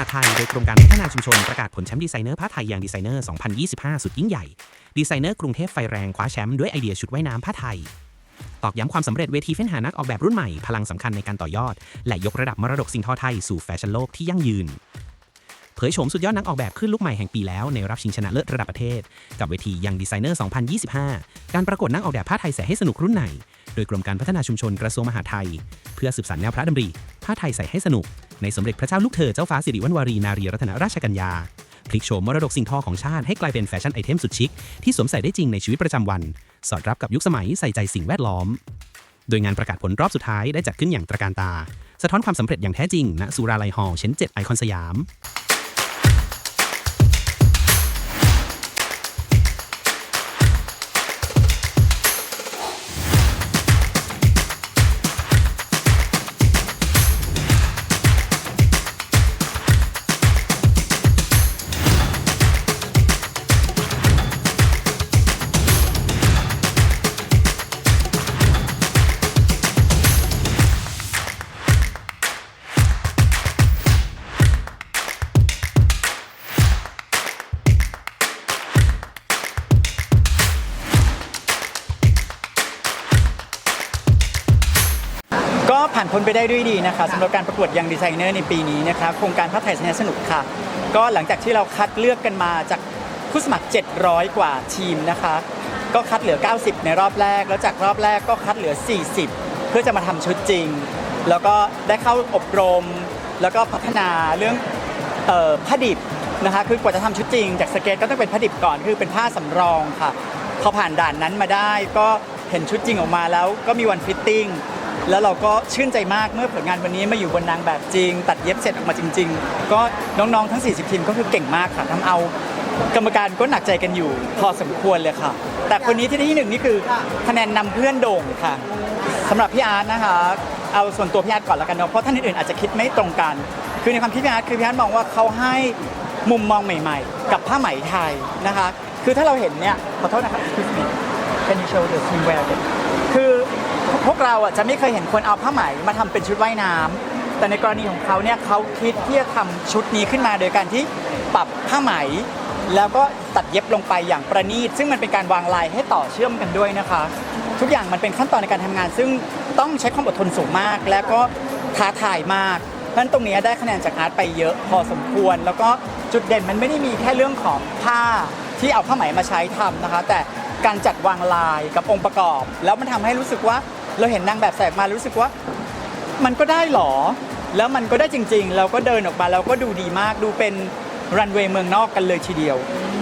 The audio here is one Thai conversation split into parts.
าไทยโดยกรมการพัฒนาชุมชนประกาศผลแชมป์ดีไซเนอร์ผ้าไทยอย่างดีไซเนอร์ 2025 สุดยิ่งใหญ่ ดีไซเนอร์กรุงเทพไฟแรงคว้าแชมป์ด้วยไอเดียชุดว่ายน้ำผ้าไทย ตอกย้ำความสำเร็จเวทีเฟ้นหานักออกแบบรุ่นใหม่ พลังสำคัญในการต่อยอด และยกระดับมรดกสิ่งทอไทยสู่แฟชั่นโลกที่ยั่งยืน เผยโฉมสุดยอดนักออกแบบขึ้นลูกใหม่แห่งปีแล้วในรับชิงชนะเลิศระดับประเทศ กับเวทียังดีไซเนอร์ 2025 การประกวดนักออกแบบผ้าไทยแสให้สนุกรุ่นไหน โดยกรมการพัฒนาชุมชนกระทรวงมหาดไทย เพื่อสืบสานแนวพระดำริ ผ้าไทยใส่ให้สนุก ในสมเด็จพระเจ้าลูกเธอเจ้าฟ้าสิริวัณวรีนารีรัตนราชกัญญาพลิกโฉมมรดกสิ่งทอของชาติให้กลายเป็นแฟชั่นไอเทมสุดชิค ที่สวมใส่ได้จริงในชีวิตประจำวัน สอดรับกับยุคสมัยใส่ใจสิ่งแวดล้อม โดยงานประกาศผลรอบสุดท้ายได้จัดขึ้นอย่างตระการตา สะท้อนความสำเร็จอย่างแท้จริงณสุราลัยฮอลล์ชั้น7ไอคอนสยาม ผ่านพ้นไปได้ด้วยดีนะคะสำหรับการประกวดยังดีไซเนอร์ในปีนี้นะคะโครงการผ้าไทยชนะสนุกค่ะ ก็หลังจากที่เราคัดเลือกกันมาจากผู้สมัคร 700 กว่าทีมนะคะ ก็คัดเหลือ 90 ในรอบแรก แล้วจากรอบแรกก็คัดเหลือ 40 เพื่อจะมาทำชุดจริง แล้วก็ได้เข้าอบรม แล้วก็พัฒนาเรื่องออผ้าดิบนะคะคือกว่าจะทำชุดจริง จากสเก็ตก็ต้องเป็นผ้าดิบก่อนคือเป็นผ้าสำรองค่ะพอผ่านด่านนั้นมาได้ก็เห็นชุดจริงออกมาแล้วก็มีวันฟิตติ้ง แล้วเราก็ชื่นใจมากเมื่อผลงานวันนี้มาอยู่บนนางแบบจริง ตัดเย็บเสร็จออกมาจริง ๆ ก็น้องๆทั้ง 40 ทีมก็คือเก่งมากค่ะทำเอากรรมการก็หนักใจกันอยู่ พอสมควรเลยค่ะ แต่คนนี้ที่ได้ที่หนึ่งนี่คือคะแนนนำเพื่อนโด่งค่ะสำหรับพี่อาร์ตนะคะเอาส่วนตัวพี่อาร์ตก่อนแล้วกันเนาะเพราะท่านอื่นๆอาจจะคิดไม่ตรงกัน คือในความคิดพี่อาร์ตคือพี่อาร์ตมองว่าเขาให้มุมมองใหม่ ๆ กับผ้าไหมไทยนะคะ คือถ้าเราเห็นเนี่ยขอโทษนะครับ excuse me can you show the swimwear พวกเราอะจะไม่เคยเห็นคนเอาผ้าไหมมาทำเป็นชุดว่ายน้ำแต่ในกรณีของเขาเนี่ยเขาคิดที่จะทำชุดนี้ขึ้นมาโดยการที่ปรับผ้าไหม แล้วก็ตัดเย็บลงไปอย่างประณีต ซึ่งมันเป็นการวางลายให้ต่อเชื่อมกันด้วยนะคะ ทุกอย่างมันเป็นขั้นตอนในการทำงาน ซึ่งต้องใช้ความอดทนสูงมาก และก็ท้าทายมากเพราะฉะนั้นตรงนี้ได้คะแนนจากอาร์ตไปเยอะพอสมควร แล้วก็จุดเด่นมันไม่ได้มีแค่เรื่องของผ้าที่เอาผ้าไหมมาใช้ทำนะคะ แต่การจัดวางลายกับองค์ประกอบ แล้วมันทำให้รู้สึกว่า เราเห็นนางแบบแสกมารู้สึกว่า มันก็ได้หรอ แล้วมันก็ได้จริง ๆ เราก็เดินออกมาแล้วก็ดูดีมากดูเป็นรันเวย์เมืองนอกกันเลยทีเดียว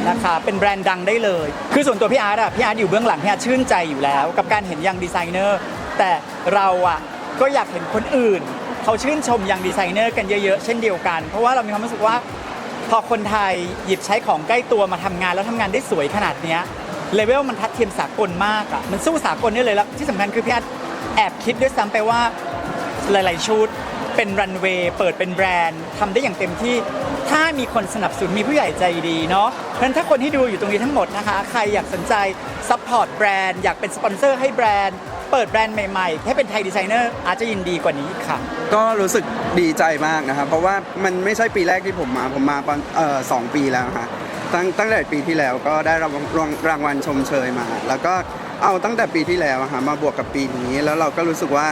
นะคะเป็นแบรนด์ดังได้เลย คือส่วนตัวพี่อาร์ตอะพี่อาร์ตอยู่เบื้องหลังพี่อาร์ตชื่นใจอยู่แล้ว กับการเห็นยังดีไซเนอร์แต่เราอะก็อยากเห็นคนอื่น เขาชื่นชมยังดีไซเนอร์กันเยอะๆ เช่นเดียวกัน เพราะว่าเรามีความรู้สึกว่า พอคนไทยหยิบใช้ของใกล้ตัวมาทำงานแล้วทำงานได้สวยขนาดเนี้ยเลเวลมันทัดเทียมสากลมากอะมันสู้สากลได้เลยแล้วที่สำคัญคือพี่อาร์ต แอบคิดด้วยซ้ำไปว่าหลาย ๆ ชุดเป็นรันเวย์เปิดเป็นแบรนด์ทำได้อย่างเต็มที่ ถ้ามีคนสนับสนุนมีผู้ใหญ่ใจดีเนาะเพราะฉะนั้นถ้าคนที่ดูอยู่ตรงนี้ทั้งหมดนะคะ ใครอยากสนใจซัพพอร์ตแบรนด์อยากเป็นสปอนเซอร์ให้แบรนด์ เปิดแบรนด์ใหม่ๆให้เป็นไทยดีไซเนอร์อาจจะยินดีกว่านี้ค่ะ ก็รู้สึกดีใจมากนะครับ เพราะว่ามันไม่ใช่ปีแรกที่ผมมา ผมมาประมาณเอ่อสองปีแล้วฮะตั้งตั้งแต่ปีที่แล้วก็ได้รางวัลรางรางวัลชมเชยมา แล้วก็ เอาตั้งแต่ปีที่แล้วอะฮะมาบวกกับปีนี้ แล้วเราก็รู้สึกว่า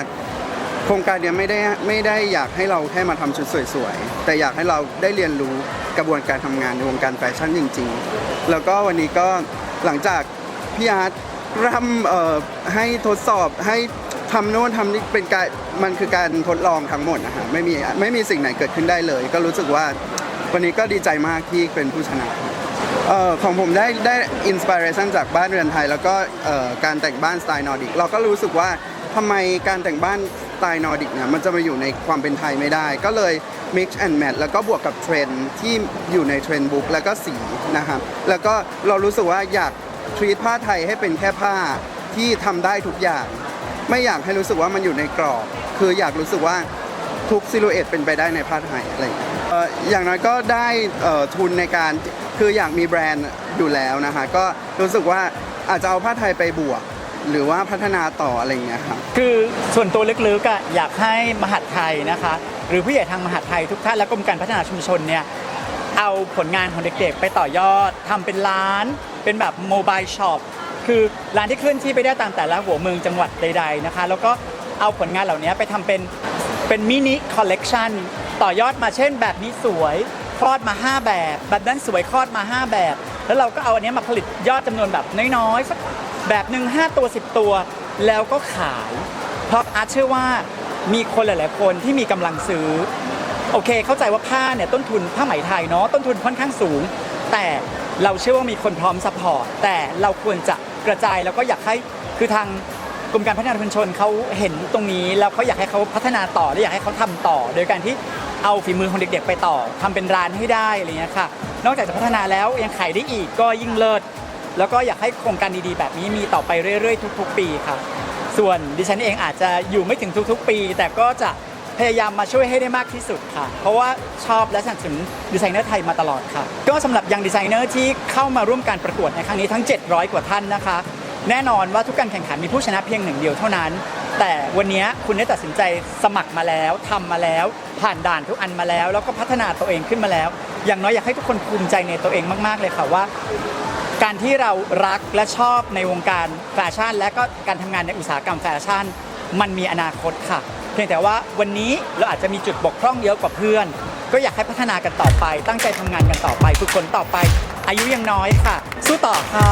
โครงการเนี้ยไม่ได้ไม่ได้อยากให้เราแค่มาทำชุดสวยๆ แต่อยากให้เราได้เรียนรู้กระบวนการทำงานในวงการแฟชั่นจริง ๆ แล้วก็วันนี้ก็หลังจากพี่อาร์ตร่ำเอ่อให้ทดสอบให้ทำโน่นทำนี่เป็นการมันคือการทดลองทั้งหมดนะฮะไม่มีไม่มีสิ่งไหนเกิดขึ้นได้เลย ก็รู้สึกว่าวันนี้ก็ดีใจมากที่เป็นผู้ชนะ เอ่อของผมได้ได้อินสปิเรชันจากบ้านเรือนไทย แล้วก็เอ่อการแต่งบ้านสไตล์นอร์ดิกเราก็รู้สึกว่าทำไมการแต่งบ้านสไตล์นอร์ดิกเนี่ยมันจะมาอยู่ในความเป็นไทยไม่ได้ ก็เลย mix and match แล้วก็บวกกับเทรนด์ที่อยู่ในเทรนด์บุ๊กแล้วก็สีนะครับแล้วก็เรารู้สึกว่าอยากทรีตผ้าไทยให้เป็นแค่ผ้าที่ทำได้ทุกอย่าง ไม่อยากให้รู้สึกว่ามันอยู่ในกรอบ คืออยากรู้สึกว่าทุกซิลูเอตเป็นไปได้ในผ้าไทยอะไรอย่างเงี้ยเอ่ออย่างน้อยก็ได้เอ่อทุนในการ คืออยากมีแบรนด์อยู่แล้วนะคะ ก็รู้สึกว่าอาจจะเอาผ้าไทยไปบวก หรือว่าพัฒนาต่ออะไรอย่างเงี้ยครับ คือส่วนตัวลึกๆอะอยากให้มหัดไทยนะคะ หรือผู้ใหญ่ทางมหาดไทยทุกท่านและกรมการพัฒนาชุมชนเนี่ยเอาผลงานของเด็กๆ ไปต่อยอดทำเป็นร้าน เป็นแบบโมบายช็อปคือร้านที่เคลื่อนที่ไปได้ตามแต่ละหัวเมืองจังหวัดใดๆนะคะ แล้วก็เอาผลงานเหล่านี้ไปทำเป็นเป็นมินิคอลเลกชันต่อยอดมาเช่นแบบนี้สวย คลอดมา 5 แบบ แบบนั้นสวยคลอดมา 5 แบบ แล้วเราก็เอาอันนี้มาผลิตยอดจำนวนแบบน้อยๆสักแบบหนึ่ง5ตัว 10 ตัว แล้วก็ขาย เพราะอาร์ตเชื่อว่ามีคนหลาย ๆ คนที่มีกำลังซื้อ โอเค เข้าใจว่าผ้าเนี่ยต้นทุนผ้าไหมไทยเนาะต้นทุนค่อนข้างสูง แต่เราเชื่อว่ามีคนพร้อมซัพพอร์ตแต่เราควรจะกระจายแล้วก็อยากให้คือทางกรมการพัฒนาชุมชนเขาเห็นตรงนี้แล้วเขาอยากให้เขาพัฒนาต่อและอยากให้เขาทำต่อ โดยการที่ เอาฝีมือของเด็กๆไปต่อทำเป็นร้านให้ได้อะไรเงี้ยค่ะ นอกจากจะพัฒนาแล้วยังขายได้อีกก็ยิ่งเลิศแล้วก็อยากให้โครงการดีๆ แบบนี้มีต่อไปเรื่อยๆ ทุก ๆ ปีค่ะ ส่วนดิฉันเองอาจจะอยู่ไม่ถึงทุกๆ ปี แต่ก็จะพยายามมาช่วยให้ได้มากที่สุดค่ะ เพราะว่าชอบและสนับสนุนดีไซเนอร์ไทยมาตลอดค่ะ ก็สำหรับยังดีไซเนอร์ที่เข้ามาร่วมการประกวดในครั้งนี้ทั้ง 700 กว่าท่านนะคะ แน่นอนว่าทุกการแข่งขันมีผู้ชนะเพียงหนึ่งเดียวเท่านั้น แต่วันนี้คุณได้ตัดสินใจสมัครมาแล้วทำมาแล้ว ผ่านด่านทุกอันมาแล้ว แล้วก็พัฒนาตัวเองขึ้นมาแล้ว อย่างน้อยอยากให้ทุกคนภูมิใจในตัวเองมาก ๆ เลยค่ะว่า การที่เรารักและชอบในวงการแฟชั่น และก็การทำงานในอุตสาหกรรมแฟชั่น มันมีอนาคตค่ะ เพียงแต่ว่าวันนี้เราอาจจะมีจุดบกพร่องเยอะกว่าเพื่อน ก็อยากให้พัฒนากันต่อไป ตั้งใจทำงานกันต่อไปฝึกฝนต่อไป อายุยังน้อยค่ะ สู้ต่อค่ะ